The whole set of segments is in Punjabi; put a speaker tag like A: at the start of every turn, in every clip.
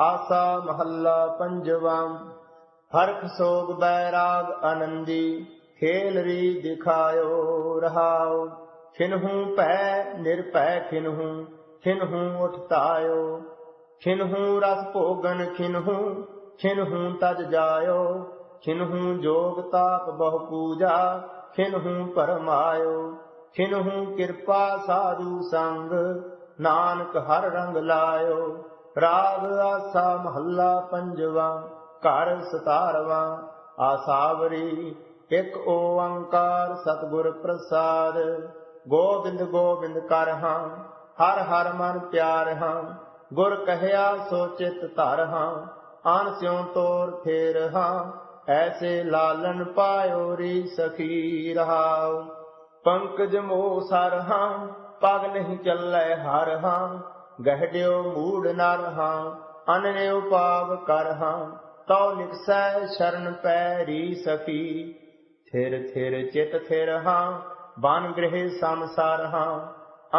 A: ਆਸਾ ਮਹੱਲਾ ਪੰਜਵਾ। ਹਰਖ ਸੋਗ ਬੈਰਾਗ ਆਨੰਦੀ, ਖੇਲ ਰੀ ਦਿਖਾਇਓ ਰਹਾਉ ਖਿਨਹੂ ਭੈ ਨਿਰਭੈ ਖਿਨਹੂ ਖਿਨਹੂ ਉਠ ਤਾਇਓ ਖਿਨਹੂ ਰਸ ਭੋਗਨ ਖਿਨਹੂ ਖਿਨਹੂ ਤਜ ਜਾਇਓ। ਖਿਨਹੂ ਜੋਗ ਤਾਪ ਬਹੁ ਪੂਜਾ, ਖਿਨਹੂ ਪਰਮਾਇਓ। ਖਿਨਹੂ ਕਿਰਪਾ ਸਾਧੂ ਸੰਗ, ਨਾਨਕ ਹਰ ਰੰਗ ਲਾਇਓ। ਰਾਗ ਆਸਾ ਮਹੱਲਾ ਪੰਜਵਾ, ਘਰ ਸਤਾਰਵਾ ਆਸਾਵਰੀ ਇੱਕ ਓੰਕਾਰ ਸਤਿਗੁਰ ਪ੍ਰਸਾਦ। ਗੋਬਿੰਦ ਗੋਬਿੰਦ ਕਰ ਹਾਂ, ਹਰ ਹਰ ਮਨ ਪਿਆਰ ਹਾਂ, ਗੁਰ ਕਹਿਆ ਸੋ ਚਿਤ ਧਰ ਹਾਂ, ਆਨ ਸਿਉ ਤੋਰ ਫੇਰ ਹਾਂ, ਐਸੇ ਲਾਲਨ ਪਾਇਓ ਰੀ ਸਖੀ ਰਹਾਉ। ਪੰਕਜ ਮੋ ਸਰ ਹਾਂ, ਪਗ ਨਹੀਂ ਚੱਲੇ ਹਰ ਹਾਂ ਗਹਿੜਿਓ ਮੂੜ ਨਰ ਹਾਂ ਅਨਨਿਉ ਪਾਵ ਕਰ ਹਾਂ, ਤਉ ਨਿਕਸੈ ਸ਼ਰਨ ਪੈਰੀ ਸਖੀ। ਥਿਰ ਥਿਰ ਚਿਤ ਥਿਰ ਹਾਂ, ਬਨ ਗ੍ਰਹਿ ਸੰਸਾਰ ਹਾਂ,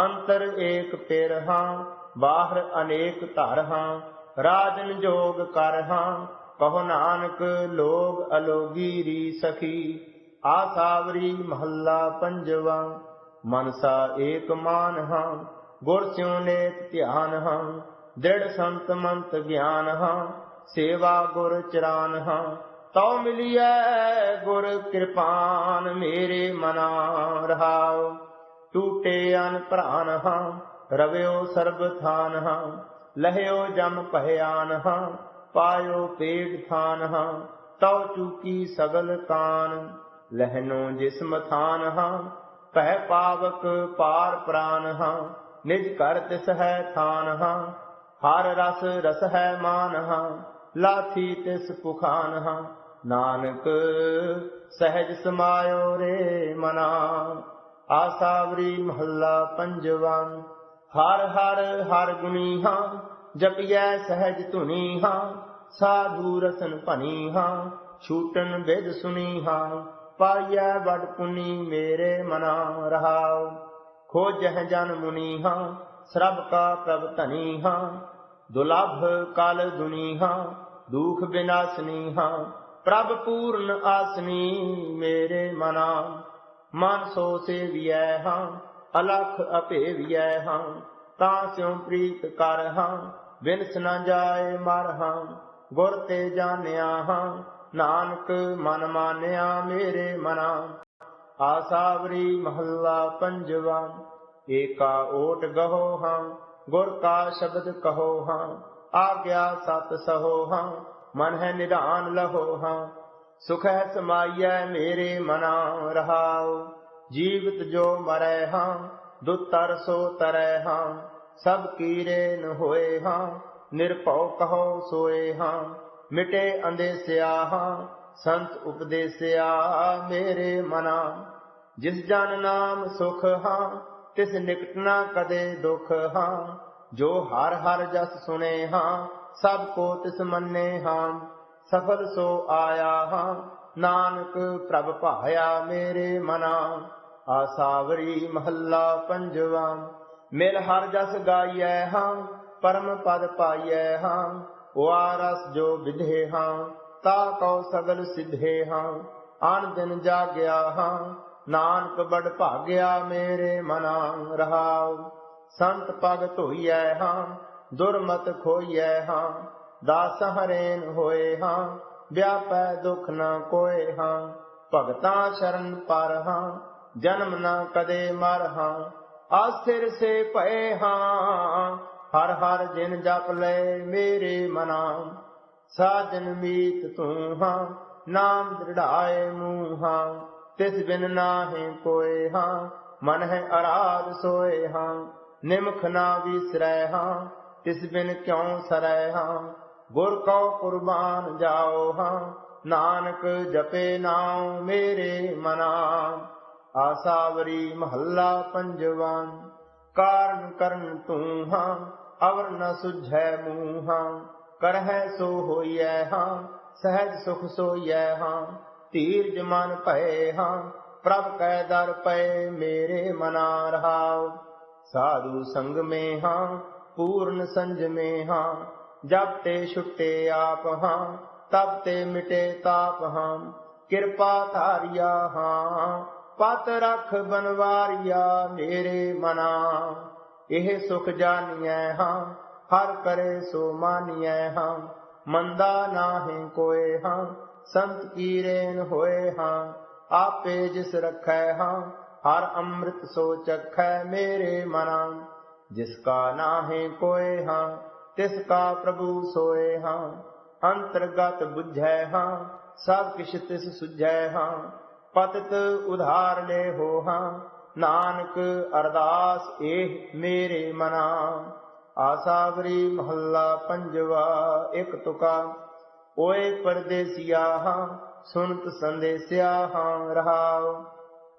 A: ਅੰਤਰ ਏਕ ਪਿਰ ਹਾਂ, ਬਾਹਰ ਅਨੇਕ ਧਰ ਹਾਂ, ਰਾਜਨ ਜੋਗ ਕਰ ਹਾਂ, ਕਹੋ ਨਾਨਕ ਲੋਗ ਅਲੋਗੀ ਰੀ ਸਖੀ। ਆਸਾਵਰੀ ਮਹੱਲਾ ਪੰਜਵਾ, ਮਨਸਾ ਏਕ ਮਾਨ ਹਾਂ ਗੁਰ ਸਿਉ ਨੇਤ ਧਿਆਨ ਹਾਂ, ਦ੍ਰਿੜ ਸੰਤ ਮੰਤ ਗਿਆਨ ਹਾਂ, ਸੇਵਾ ਗੁਰ ਚਰਾਨ ਹਾਂ। ਤਉ ਮਿਲਿਐ ਗੁਰ ਕਿਰਪਾਨ ਮੇਰੇ ਮਨਾ ਰਹਾਉ। ਟੂਟੇ ਅਨ ਪ੍ਰਾਨ ਹਾਂ, ਰਵਿਓ ਸਰਬ ਥਾਨ ਹਾਂ। ਲਹਿਓ ਜਮ ਭਿਆਨ ਹਾਂ, ਪਾਇਓ ਪੇਟ ਥਾਨ ਹਾਂ। ਤਉ ਚੂਕੀ ਸਗਲ ਕਾਨ, ਲਹਿਨੋ ਜਿਸਮ ਥਾਨ ਹਾਂ। ਪਹਿ ਪਾਵਕ ਪਾਰ ਪ੍ਰਾਨ ਹਾਂ, ਨਿਜ ਕਰ ਤਿਸ ਹੈ ਥਾਨ ਹਾਂ, ਹਰ ਰਸ ਰਸ ਹੈ ਮਾਨ ਹਾਂ, ਲਾਥੀ ਤਿਸ ਪੁਖਾਨ ਹਾਂ। ਨਾਨਕ ਸਹਿਜ ਸਮਾਇਓ ਰੇ ਮਨਾ, ਆਸਾਵਰੀ ਮਹੱਲਾ ਪੰਜਵਾ, ਹਰ ਹਰ ਹਰ ਗੁਣੀ ਹਾਂ, ਜਪਿਐ ਸਹਿਜ ਧੁਨੀ ਹਾਂ, ਸਾਧੂ ਰਸਨ ਭਨੀ ਹਾਂ ਛੂਟਨ ਵਿਦ ਸੁਨੀ ਹਾਂ। ਪਾਈਐ ਵਡ ਪੁਨੀ ਮੇਰੇ ਮਨਾ ਰਹਾਉ। ਖੋਜਹਿ ਜਨ ਮੁਨੀ ਹਾਂ, ਸਰਬ ਕਾ ਪ੍ਰਭ ਧਨੀ ਹਾਂ। ਦੁਲਭ ਕਲ ਦੁਨੀ ਹਾਂ, ਦੁਖ ਬਿਨਾਸਨੀ ਹਾਂ। ਪ੍ਰਭ ਪੂਰਨ ਆਸਨੀ ਮੇਰੇ ਮਨਾ। ਮਨ ਸੋ ਸੇਵੀਐ ਹਾਂ, ਅਲਖ ਅਭੇਵੀਐ ਹਾਂ। ਤਾਂ ਸਿਉ ਪ੍ਰੀਤ ਕਰ ਹਾਂ, ਬਿਨਸ ਨ ਜਾਏ ਮਰ ਹਾਂ। ਗੁਰ ਤੇ ਜਾਣਿਆ ਹਾਂ ਨਾਨਕ ਮਨ ਮਾਨਿਆ ਮੇਰੇ ਮਨਾ। ਆਸਾਵਰੀ ਮਹੱਲਾ ਪੰਜਵਾ, ਏਕਾ ਓਟ ਗਹੋ ਹਾਂ, ਗੁਰ ਕਾ ਸ਼ਬਦ ਕਹੋ ਹਾਂ, ਆਗਿਆ ਸਤ ਸਹੋ ਹਾਂ, ਮਨ ਹੈ ਨਿਧਾਨ ਲਹੋ ਹਾਂ। ਸੁਖ ਹੈ ਸਮਾਈਐ ਮੇਰੇ ਮਨਾ ਰਹਾਉ, ਜੀਵਤ ਜੋ ਮਰੈ ਹਾਂ ਦੁਤਰ ਸੋ ਤਰੈ ਹਾਂ, ਸਭ ਕੀਰੇ ਨ ਹੋਏ ਹਾਂ, ਨਿਰਭਉ ਕਹੋ ਸੋਏ ਹਾਂ। ਮਿਟੇ ਅੰਦੇਸਿਆ ਹਾਂ, ਸੰਤ ਉਪਦੇਸਿਆ ਮੇਰੇ ਮਨਾ। ਜਿਸ ਜਨ ਨਾਮ ਸੁਖ ਹਾਂ, ਤਿਸ ਨਿਕਟ ਨਾ ਕਦੇ ਦੁਖ ਹਾਂ। ਜੋ ਹਰ ਹਰ ਜਸ ਸੁਨੇ ਹਾਂ, ਸਭ ਕੋ ਤਿਸ ਮੰਨੇ ਹਾਂ। ਸਫਲ ਸੋ ਆਇਆ ਹਾਂ, ਨਾਨਕ ਪ੍ਰਭ ਭਾਇਆ ਮੇਰੇ ਮਨਾ। ਆਸਾਵਰੀ ਮਹੱਲਾ ਪੰਜਵਾ। ਮਿਲ ਹਰ ਜਸ ਗਾਈਐ ਹਾਂ, ਪਰਮ ਪਦ ਪਾਈਐ ਹਾਂ। ਵਾਰਸ ਜੋ ਵਿਧੇ ਹਾਂ, ਤਾ ਕਉ ਸਗਲ ਸਿਧੇ ਹਾਂ। ਆਨ ਦਿਨ ਜਾਗਿਆ ਹਾਂ, ਨਾਨਕ ਬੜ ਭਾਗਿਆ ਮੇਰੇ ਮਨਾ ਰਹਾਉ। ਸੰਤ ਪਗ ਧੋਈਐ ਹਾਂ, ਦੁਰਮਤ ਖੋਈਐ ਹਾਂ। ਦਾਸ ਹਰੇਨ ਹੋਏ ਹਾਂ, ਵਿਆਪੈ ਦੁਖ ਨਾ ਕੋਏ ਹਾਂ। ਭਗਤਾਂ ਸ਼ਰਨ ਪਰ ਹਾਂ, ਜਨਮ ਨਾ ਕਦੇ ਮਰ ਹਾਂ। ਆਸਥਿਰ ਸੇ ਭਏ ਹਾਂ ਹਰ ਹਰ ਜਿਨ ਜਪ ਲੈ ਮੇਰੇ ਮਨਾ। ਸਾਜਨ ਮੀਤ ਤੂੰ ਹਾਂ, ਨਾਮ ਦ੍ਰਿੜਾਏ ਮੂਹਾਂ। ਤਿਸ ਬਿਨ ਨਾਹੀ ਕੋਏ ਹਾਂ, ਮਨ ਹੈ ਅਰਾਧ ਸੋਏ ਹਾਂ। ਨਿਮਖ ਨਾ ਵਿਸਰੈ ਹਾਂ, ਤਿਸ ਬਿਨ ਕਿਉ ਸਰੈ ਹਾਂ। ਗੁਰ ਕਉ ਕੁਰਬਾਨ ਜਾਓ ਹਾਂ, ਨਾਨਕ ਜਪੇ ਨਾਉ ਮੇਰੇ ਮਨਾ। ਆਸਾਵਰੀ ਮਹੱਲਾ ਪੰਜਵਾ। ਕਾਰਨ ਕਰਨ ਤੂੰ ਹਾਂ ਅਵਰ ਨ ਸੁਝੈ ਮੂਹਾਂ ਕਰਹਿ ਸੋ ਹੋਈਐ ਹਾਂ ਸਹਿਜ ਸੁਖ ਸੋਈਐ ਹਾਂ ਧੀਰਜ ਮਨ ਭਏ ਹਾਂ ਪ੍ਰਭ ਕੈ ਦਰ ਪਏ ਮੇਰੇ ਮਨਾ ਰਹਾਉ ਸਾਧੂ ਸੰਗ ਮੇ ਹਾਂ ਪੂਰਨ ਸੰਜ ਮੇ ਹਾਂ ਜਬ ਤੇ ਛੁੱਟੇ ਆਪ ਹਾਂ ਤਬ ਤੇ ਮਿਟੇ ਤਾਪ ਹਾਂ ਕਿਰਪਾ ਧਾਰਿਆ ਹਾਂ ਪਤ ਰਖ ਬਨਵਾਰਿਆ ਮੇਰੇ ਮਨਾ। ਇਹ ਸੁਖ ਜਾਣੀਐ ਹਾਂ, ਹਰ ਕਰੇ ਸੋ ਮਾਨੀਐ ਹਾਂ। ਮੰਦਾ ਨਾਹੀਂ ਕੋਏ ਹਾਂ, ਸੰਤ ਕੀ ਰੇਨ ਹੋਏ ਹਾਂ। ਆਪੇ ਜਿਸ ਰਖੈ ਹਾਂ, ਹਰ ਅੰਮ੍ਰਿਤ ਸੋ ਚਖੈ ਮੇਰੇ ਮਨਾ। ਜਿਸ ਕਾ ਨਾਹੀਂ ਕੋਏ ਹਾਂ, ਤਿਸ ਕਾ ਪ੍ਰਭੂ ਸੋਏ ਹਾਂ। ਅੰਤਰਗਤ ਬੁਝੈ ਹਾਂ, ਸਭ ਕਿਛ ਤਿਸ ਸੁਝੈ ਹਾਂ। ਪਤਿਤ ਉਧਾਰ ਲੈ ਹੋ ਹਾਂ ਨਾਨਕ ਅਰਦਾਸ ਏਹ ਮੇਰੇ ਮਨਾ। ਆਸਾਵਰੀ ਮਹੱਲਾ ਪੰਜਵਾ, ਇੱਕ ਤੁਕਾ। ਓਏ ਪਰਦੇਸੀਆ ਹਾਂ ਸੁਨਤ ਸੰਦੇਸਿਆ ਹਾਂ ਰਹਾਉ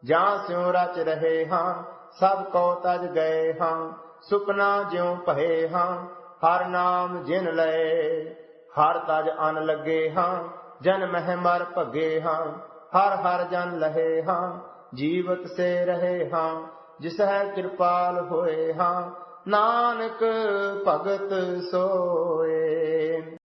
A: ਜਾਂ ਸਿਉ ਰਚ ਰਹੇ ਹਾਂ, ਸਭ ਕੋ ਤਜ ਗਏ ਹਾਂ। ਸੁਪਨਾ ਜਿਉ ਭਏ ਹਾਂ, ਹਰ ਨਾਮ ਜਿਨ ਲਏ। ਹਰ ਤਜ ਅਨ ਲੱਗੇ ਹਾਂ, ਜਨ ਮਹਿ ਮਰ ਭਗੇ ਹਾਂ। ਹਰ ਹਰ ਜਨ ਲਹੇ ਹਾਂ, ਜੀਵਤ ਸੇ ਰਹੇ ਹਾਂ, ਜਿਸ ਹੈ ਕਿਰਪਾਲ ਹੋਏ ਹਾਂ, ਨਾਨਕ ਭਗਤ ਸੋਏ।